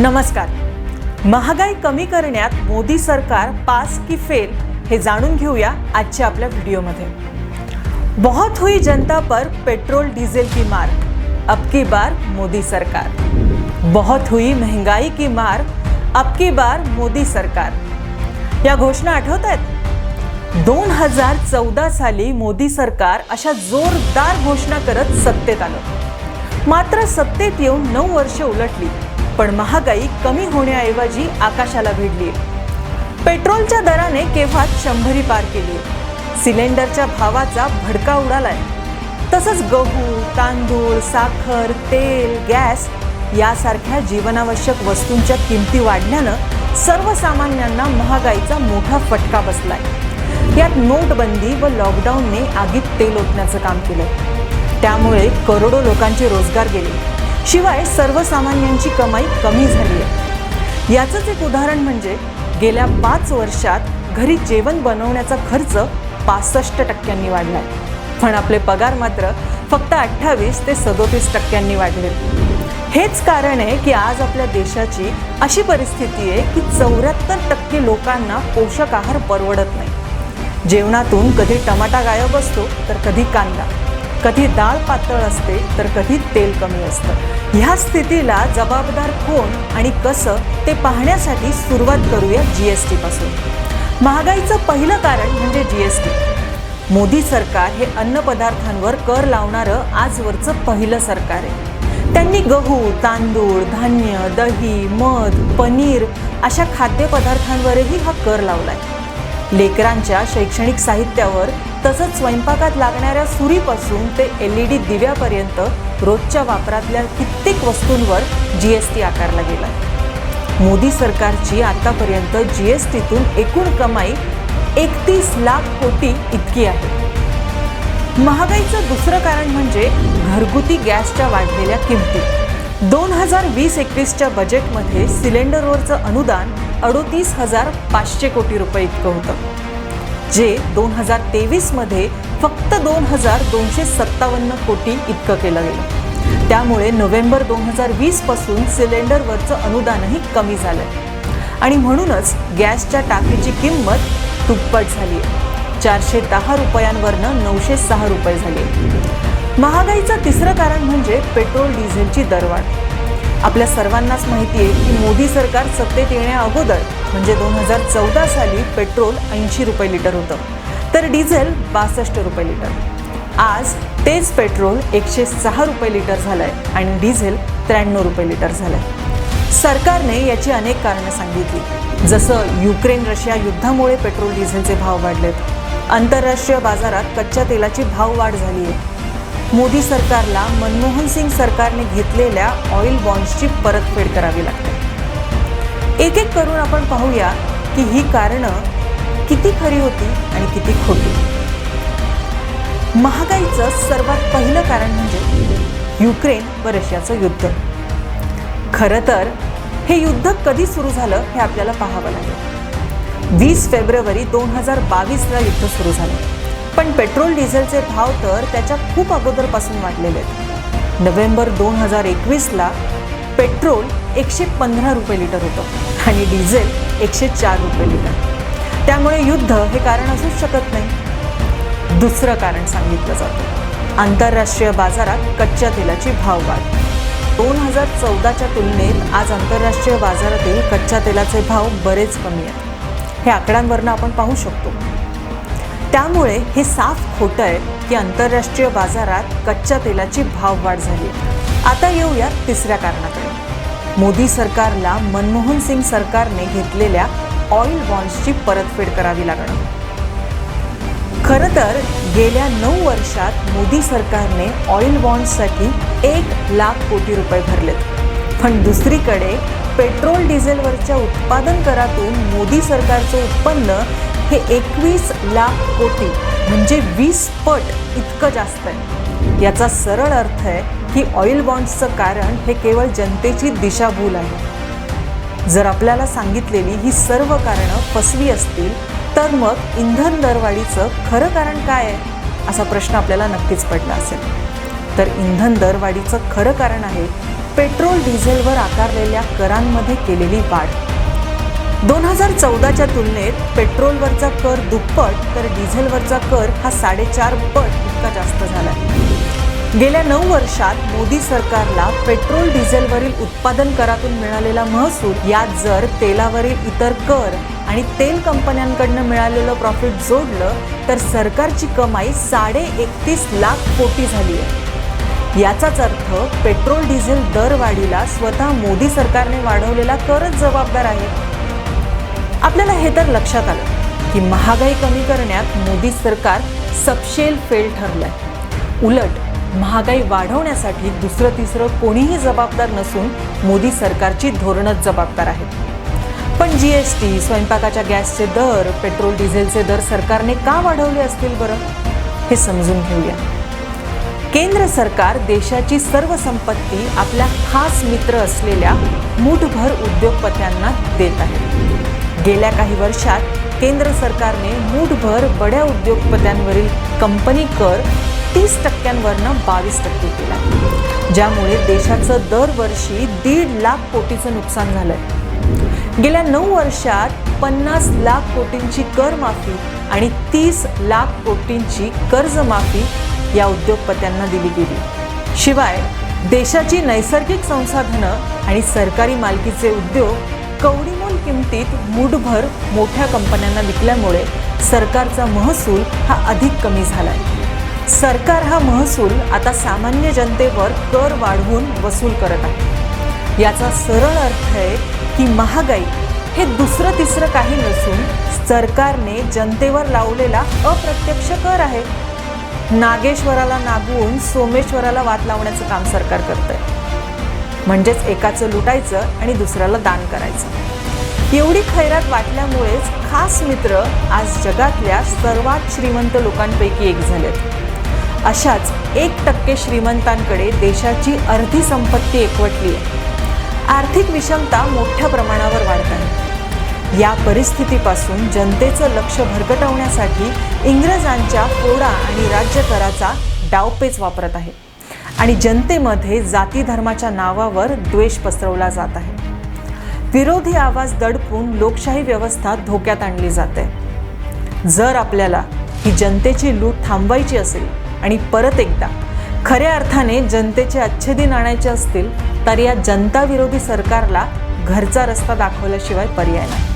नमस्कार. महागाई कमी करण्यात मोदी सरकार पास की फेल हे जाणून घेऊया आजच्या आपल्या व्हिडिओमध्ये. बहुत हुई जनता पर पेट्रोल डीजल की मार. अब की बार मोदी सरकार. बहुत हुई महंगाई की मार. अब की बार मोदी सरकार. या घोषणा आठवत आहेत दोन हजार चौदा साली मोदी सरकार अशा जोरदार घोषणा करत सत्तेत आलं. मात्र सत्तेत येऊन नऊ वर्ष उलटली. पण महागाई कमी होण्याऐवजी आकाशाला भिडली. पेट्रोलच्या दराने केव्हाच शंभरी पार केली. सिलेंडरच्या भावाचा भडका उडालाय. तसंच गहू तांदूळ साखर तेल गॅस यासारख्या जीवनावश्यक वस्तूंच्या किमती वाढल्यानं सर्वसामान्यांना महागाईचा मोठा फटका बसलाय. यात नोटबंदी व लॉकडाऊनने आगीत तेल ओतण्याचं काम केलं त्यामुळे करोडो लोकांचे रोजगार गेले. शिवाय सर्वसामान्यांची कमाई कमी झाली आहे याचंच एक उदाहरण म्हणजे गेल्या पाच वर्षात घरी जेवण बनवण्याचा खर्च पासष्ट टक्क्यांनी वाढलाय. पण आपले पगार मात्र फक्त अठ्ठावीस ते सदोतीस टक्क्यांनी वाढले. हेच कारण आहे की आज आपल्या देशाची अशी परिस्थिती आहे की चौऱ्याहत्तर टक्के लोकांना पोषक आहार परवडत नाही. जेवणातून कधी टमाटा गायब असतो तर कधी कांदा. कधी डाळ पातळ असते तर कधी तेल कमी असतं. ह्या स्थितीला जबाबदार कोण आणि कसं ते पाहण्यासाठी सुरुवात करूया जी एस टीपासून महागाईचं पहिलं कारण म्हणजे जी एस टी मोदी सरकार हे अन्नपदार्थांवर कर लावणारं आजवरचं पहिलं सरकार आहे. त्यांनी गहू तांदूळ धान्य दही मध पनीर अशा खाद्यपदार्थांवरही हा कर लावलाय. लेकरांच्या शैक्षणिक साहित्यावर तसंच स्वयंपाकात लागणाऱ्या सुरीपासून ते एल ई डी दिव्यापर्यंत रोजच्या वापरातल्या कित्येक वस्तूंवर जी एस टी आकारला गेला मोदी सरकारची आतापर्यंत जी एस टीतून एकूण कमाई एकतीस लाख कोटी इतकी आहे. महागाईचं दुसरं कारण म्हणजे घरगुती गॅसच्या वाढलेल्या किमती. दोन हजार वीस एकवीसच्या बजेटमध्ये सिलेंडरवरचं अनुदान अडोतीस हजार पाचशे कोटी रुपये इतकं होतं. जे दोन हजार तेवीसमध्ये फक्त दोन हजार दोनशे सत्तावन्न कोटी इतकं केलं गेलं. त्यामुळे नोव्हेंबर दोन हजार वीसपासून सिलेंडरवरचं अनुदानही कमी झालं आणि म्हणूनच गॅसच्या टाकीची किंमत दुप्पट झाली आहे चारशे दहा रुपयांवरनं नऊशे सहा रुपये झाले. महागाईचं तिसरं कारण म्हणजे पेट्रोल डिझेलची दरवाढ. आपल्या सर्वांनाच माहिती आहे की मोदी सरकार सत्तेत येण्याअगोदर म्हणजे दोन हजार चौदा साली पेट्रोल ऐंशी रुपये लिटर होतं. तर डिझेल बासष्ट रुपये लिटर. आज तेच पेट्रोल एकशे सहा रुपये लिटर झालं आहे आणि डिझेल त्र्याण्णव रुपये लिटर झालं आहे सरकारने याची अनेक कारणं सांगितली. जसं युक्रेन रशिया युद्धामुळे पेट्रोल डिझेलचे भाव वाढलेत. आंतरराष्ट्रीय बाजारात कच्च्या तेलाची भाव वाढ झाली आहे मोदी सरकारला मनमोहन सिंग सरकारने घेतलेल्या ऑइल बॉन्ड्सची परतफेड करावी लागते. एक एक करून आपण पाहूया की ही कारणं किती खरी होती आणि किती खोटी. महागाईचं सर्वात पहिलं कारण म्हणजे युक्रेन व रशियाचं युद्ध. खरं तर हे युद्ध कधी सुरू झालं हे आपल्याला पाहावं लागेल. वीस फेब्रुवारी दोन हजार बावीसला युद्ध सुरू झालं. पण पेट्रोल डिझेलचे भाव तर त्याच्या खूप अगोदरपासून वाढलेले आहेत. नोव्हेंबर दोन हजार एकवीसला पेट्रोल एकशे पंधरा रुपये लिटर होतं आणि डिझेल एकशे चार रुपये लिटर. त्यामुळे युद्ध हे कारण असूच शकत नाही. दुसरं कारण सांगितलं जातं. आंतरराष्ट्रीय बाजारात कच्च्या तेलाची भाव वाढ. दोन हजार चौदाच्या तुलनेत आज आंतरराष्ट्रीय बाजारातील कच्च्या तेलाचे भाव बरेच कमी आहेत. हे आकड्यांवरनं आपण पाहू शकतो. त्यामुळे हे साफ खोटं आहे की आंतरराष्ट्रीय बाजारात कच्च्या तेलाची भाव वाढ झाली. आता येऊया तिसऱ्या कारणाकडे. मोदी सरकारला मनमोहन सिंग सरकारने घेतलेल्या ऑइल बॉन्ड्सची परतफेड करावी लागणार. खरं तर गेल्या नऊ वर्षात मोदी सरकारने ऑइल बॉन्ड्ससाठी एक लाख कोटी रुपये भरलेत. पण दुसरीकडे पेट्रोल डिझेलवरच्या उत्पादन करातून मोदी सरकारचं उत्पन्न हे एकवीस लाख कोटी म्हणजे वीस पट इतकं जास्त आहे. याचा सरळ अर्थ आहे की ऑइल बॉन्ड्सचं कारण हे केवळ जनतेची दिशाभूल आहे. जर आपल्याला सांगितलेली ही सर्व कारणं फसवी असतील तर मग इंधन दरवाढीचं खरं कारण काय आहे? असा प्रश्न आपल्याला नक्कीच पडला असेल. तर इंधन दरवाढीचं खरं कारण आहे पेट्रोल डिझेलवर आकारलेल्या करांमध्ये केलेली वाढ. दोन हजार चौदाच्या तुलनेत पेट्रोलवरचा कर दुप्पट तर डिझेलवरचा कर हा साडेचार पट इतका जास्त झाला गेल्या नऊ वर्षात मोदी सरकारला पेट्रोल डिझेलवरील उत्पादन करातून मिळालेला महसूल यात जर तेलावरील इतर कर आणि तेल कंपन्यांकडनं मिळालेलं प्रॉफिट जोडलं तर सरकारची कमाई साडे एकतीस लाख कोटी झाली आहे याचाच अर्थ पेट्रोल डिझेल दरवाढीला स्वतः मोदी सरकारने वाढवलेला करच जबाबदार आहे. आपल्याला हे तर लक्षात आलं की महागाई कमी करण्यात मोदी सरकार सपशेल फेल ठरलंय. उलट महागाई वाढवण्यासाठी दुसरं तिसरं कोणीही जबाबदार नसून मोदी सरकारची धोरणच जबाबदार आहेत. पण जी एस टी स्वयंपाकाच्या गॅसचे दर पेट्रोल डिझेलचे दर सरकारने का वाढवले असतील बरं? हे समजून घेऊया. केंद्र सरकार देशाची सर्व संपत्ती आपल्या खास मित्र असलेल्या मूठभर उद्योगपत्यांना देत आहे. गेल्या काही वर्षात केंद्र सरकारने मूठभर बड्या उद्योगपत्यांवरील कंपनी कर तीस टक्क्यांवरनं बावीस टक्के केला ज्यामुळे देशाचं दरवर्षी दीड लाख कोटीचं नुकसान झालंय. गेल्या नऊ वर्षात पन्नास लाख कोटींची कर माफी आणि तीस लाख कोटींची कर्जमाफी या उद्योगपत्यांना दिली गेली. शिवाय देशाची नैसर्गिक संसाधनं आणि सरकारी मालकीचे उद्योग कवडीमोल किमतीत मूठभर मोठ्या कंपन्यांना विकल्यामुळे सरकारचा महसूल हा अधिक कमी झाला आहे सरकार हा महसूल आता सामान्य जनतेवर कर वाढवून वसूल करत आहे. याचा सरळ अर्थ आहे की महागाई हे दुसरं तिसरं काही नसून सरकारने जनतेवर लावलेला अप्रत्यक्ष कर आहे. नागेश्वराला नागवून सोमेश्वराला वाद लावण्याचं काम सरकार करतंय. म्हणजेच एकाचं लुटायचं आणि दुसऱ्याला दान करायचं. एवढी खैरात वाटल्यामुळेच खास मित्र आज जगातल्या सर्वात श्रीमंत लोकांपैकी एक झालेत. अशाच एक टक्के श्रीमंतांकडे देशाची अर्धी संपत्ती एकवटली आहे. आर्थिक विषमता मोठ्या प्रमाणावर वाढत आहे. या परिस्थितीपासून जनतेचं लक्ष भरकटवण्यासाठी इंग्रजांच्या फोडा आणि राज्य कराचा डावपेच वापरत आहे. आणि जनतेमध्ये जाती धर्माच्या नावावर द्वेष पसरवला जात आहे. विरोधी आवाज दडपून लोकशाही व्यवस्था धोक्यात आणली जाते. जर आपल्याला ही जनतेची लूट थांबवायची असेल आणि परत एकदा खऱ्या अर्थाने जनतेचे अच्छे दिन आणायचे असतील तर या जनताविरोधी सरकारला घरचा रस्ता दाखवल्याशिवाय पर्याय नाही.